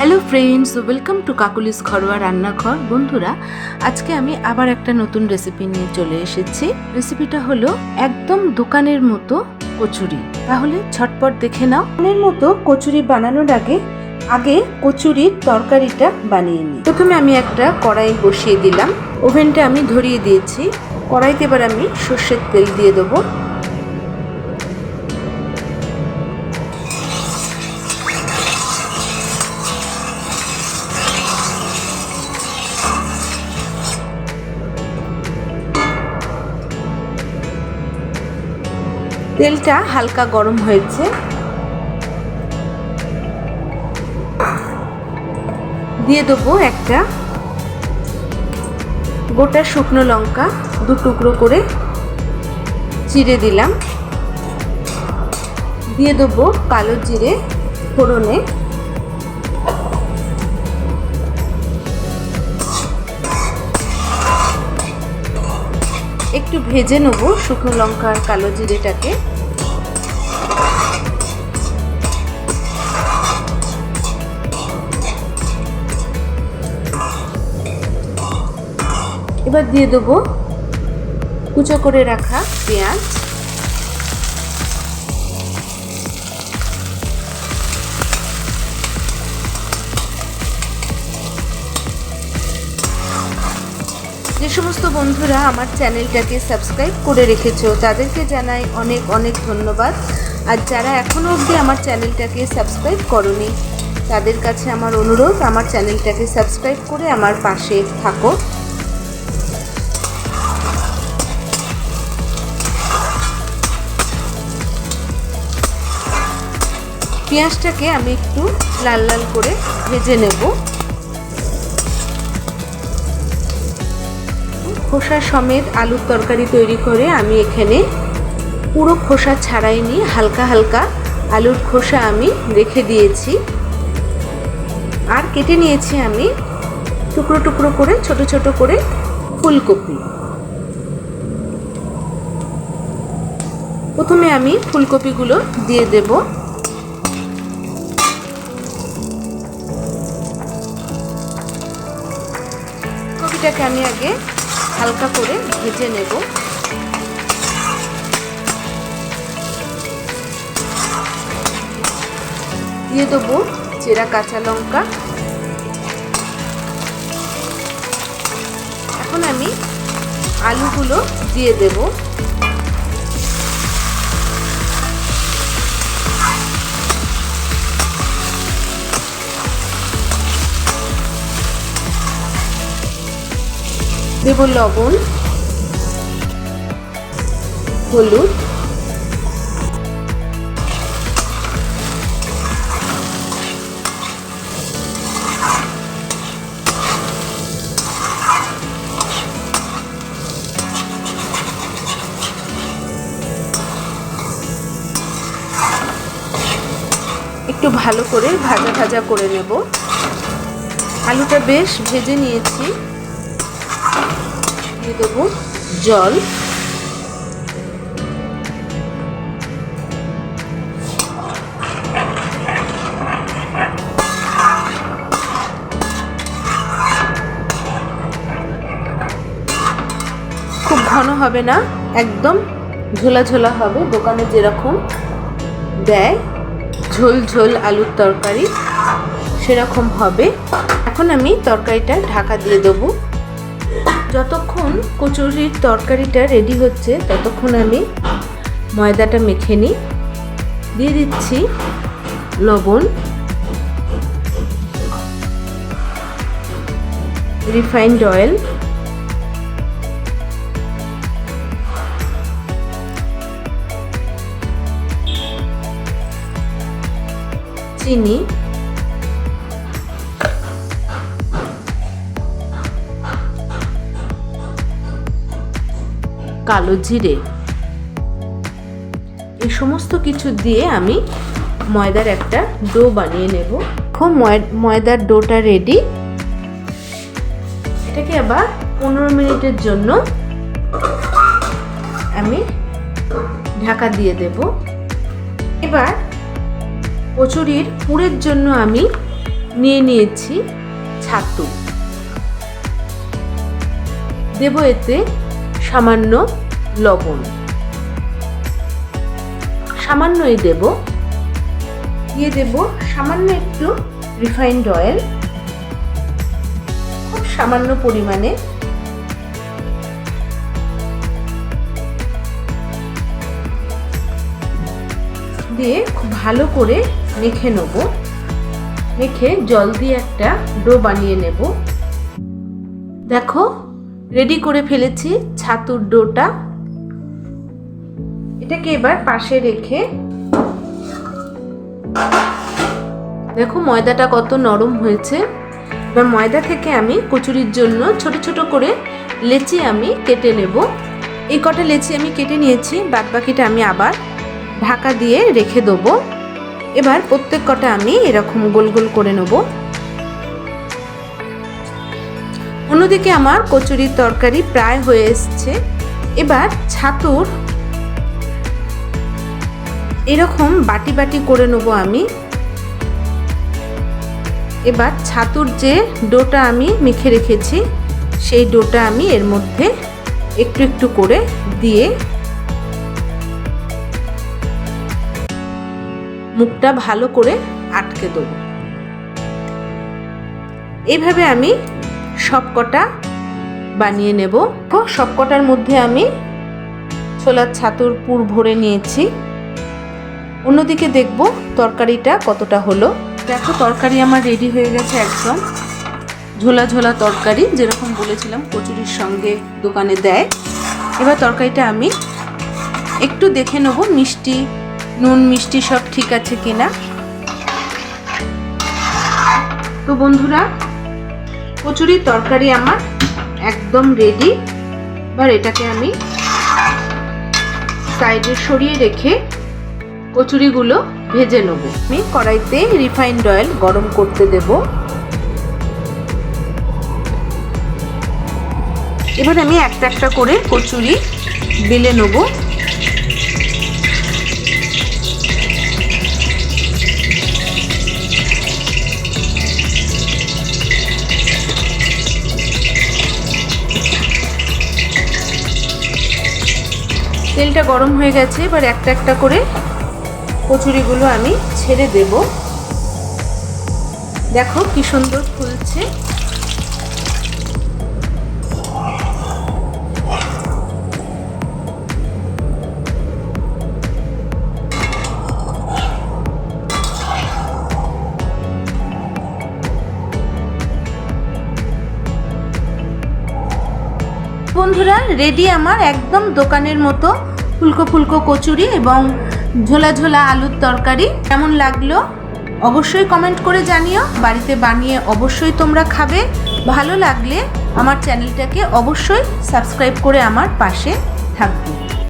Hello friends welcome to Kakuli's ঘরোয়া রান্নাঘর। বন্ধুরা, আজকে আমি আবার একটা নতুন রেসিপি নিয়ে চলে এসেছি। রেসিপিটা হলো একদম দোকানের মতো কচুরি। তাহলে ছটপট দেখে নাও। দোকানের মতো কচুরি বানানোর আগে আগে কচুরির তরকারিটা বানিয়ে নিই। প্রথমে আমি একটা কড়াই বসিয়ে দিলাম। ওভেনটা আমি ধরিয়ে দিয়েছি। কড়াইতে এবার আমি সর্ষের তেল দিয়ে দেবো। তেলটা হালকা গরম হয়েছে। দিয়ে দেবো একটা গোটা শুকনো লঙ্কা, দু টুকরো করে চিড়ে দিলাম। দিয়ে দেবো কালো জিরে ফোড়নে। একটু ভেজে নেব শুকনো লঙ্কার কালো জিরেটাকে। এবার দিয়ে দেবো কুচো করে রাখা পেঁয়াজ। যে সমস্ত বন্ধুরা আমার চ্যানেলটাকে সাবস্ক্রাইব করে রেখেছো, তাদেরকে জানাই অনেক অনেক ধন্যবাদ। আর যারা এখনও অবধি আমার চ্যানেলটাকে সাবস্ক্রাইব করনি, তাদের কাছে আমার অনুরোধ, আমার চ্যানেলটাকে সাবস্ক্রাইব করে আমার পাশে থাকো। পেঁয়াজটাকে আমি একটু লাল লাল করে ভেজে নেব। খোসা সমেত আলুর তরকারি তৈরি করে আমি এখানে পুরো খোসা ছাড়াই ছাড়াইনি হালকা হালকা আলুর খোসা আমি রেখে দিয়েছি। আর কেটে নিয়েছি আমি টুকরো টুকরো করে, ছোট ছোট করে ফুলকপি। প্রথমে আমি ফুলকপিগুলো দিয়ে দেবো। কপিটাকে আমি আগে হালকা করে ভেজে নেব। দিয়ে দেবো চেরা কাঁচা লঙ্কা। এখন আমি আলুগুলো দিয়ে দেবো। দেব লবণ হলুদ একটু ভালো করে ভাজা ভাজা করে নেব। আলুটা বেশ ভেজে নিয়েছি। দিয়ে দেবো জল। খুব ঘন হবে না, একদম ঝোলা ঝোলা হবে। দোকানে যেরকম দেয়, ঝোল ঝোল আলুর তরকারি সেরকম হবে। এখন আমি তরকারিটা ঢাকা দিয়ে দেবো। যতক্ষণ কচুরির তরকারিটা রেডি হচ্ছে, ততক্ষণ আমি ময়দাটা মেখে নিই। দিয়ে দিচ্ছি লবণ। রিফাইন্ড অয়েল চিনি। কালো জিরে। এই সমস্ত কিছু দিয়ে আমি ময়দার একটা ডো বানিয়ে নেব। খুব ময়দার ডোটা রেডি এটাকে আবার পনেরো মিনিটের জন্য আমি ঢাকা দিয়ে দেব। এবার কচুরির পুরের জন্য আমি নিয়ে নিয়েছি ছাতু। দেব এতে সামান্য লবণ। সামান্যই দেব। দিয়ে দেব সামান্য একটু রিফাইন্ড অয়েল খুব সামান্য পরিমাণে। দিয়ে খুব ভালো করে মেখে নেব। মেখে জল দিয়ে একটা ডো বানিয়ে নেব। দেখো রেডি করে ফেলেছি ছাতুর ডোটা। এটাকে এবার পাশে রেখে দেখো ময়দাটা কত নরম হয়েছে। এবার ময়দা থেকে আমি কচুরির জন্য ছোট ছোট করে লেচি আমি কেটে নেব। এই কটা লেচি আমি কেটে নিয়েছি, বাদ বাকিটা আমি আবার ঢাকা দিয়ে রেখে দেবো। এবার প্রত্যেক কটা আমি এরকম গোল গোল করে নেব। অন্যদিকে আমার কচুরির তরকারি প্রায় হয়ে এসছে। এবার ছাতুর এরকম বাটি বাটি করে নেব আমি। এবার ছাতুর যে ডোটা আমি মেখে রেখেছি, সেই ডোটা আমি এর মধ্যে একটু একটু করে দিয়ে মুখটা ভালো করে আটকে দেবো। এইভাবে আমি সবকটা বানিয়ে নেব। সবকটার মধ্যে আমি ছোলার ছাতুর পুর ভরে নিয়েছি। অন্যদিকে দেখব তরকারিটা কতটা হলো। দেখো, তরকারি আমার রেডি হয়ে গেছে একদম। ঝোলা ঝোলা তরকারি, যেরকম বলেছিলাম, কচুরির সঙ্গে দোকানে দেয়। এবার তরকারিটা আমি একটু দেখে নেব, মিষ্টি, নুন, মিষ্টি সব ঠিক আছে কিনা। তো বন্ধুরা কচুরির তরকারি আমার একদম রেডি এবার এটাকে আমি সাইডে সরিয়ে রেখে কচুরিগুলো ভেজে নেব। আমি কড়াইতে রিফাইন্ড অয়েল গরম করতে দেব। এবার আমি একটা একটা করে কচুরি বেলে নেব। তেলটা গরম হয়ে গেছে, এবার একটা একটা করে কচুরিগুলো আমি ছেড়ে দেব। দেখো কি সুন্দর ফুলছে। রেডি আমার একদম দোকানের মতো ফুলকো ফুলকো কচুরি এবং ঝোলা ঝোলা আলুর তরকারি। কেমন লাগল? অবশ্যই কমেন্ট করে জানিও। বাড়িতে বানিয়ে অবশ্যই তোমরা খাবে। ভালো লাগলে আমার চ্যানেলটাকে অবশ্যই সাবস্ক্রাইব করে আমার পাশে থাকবে।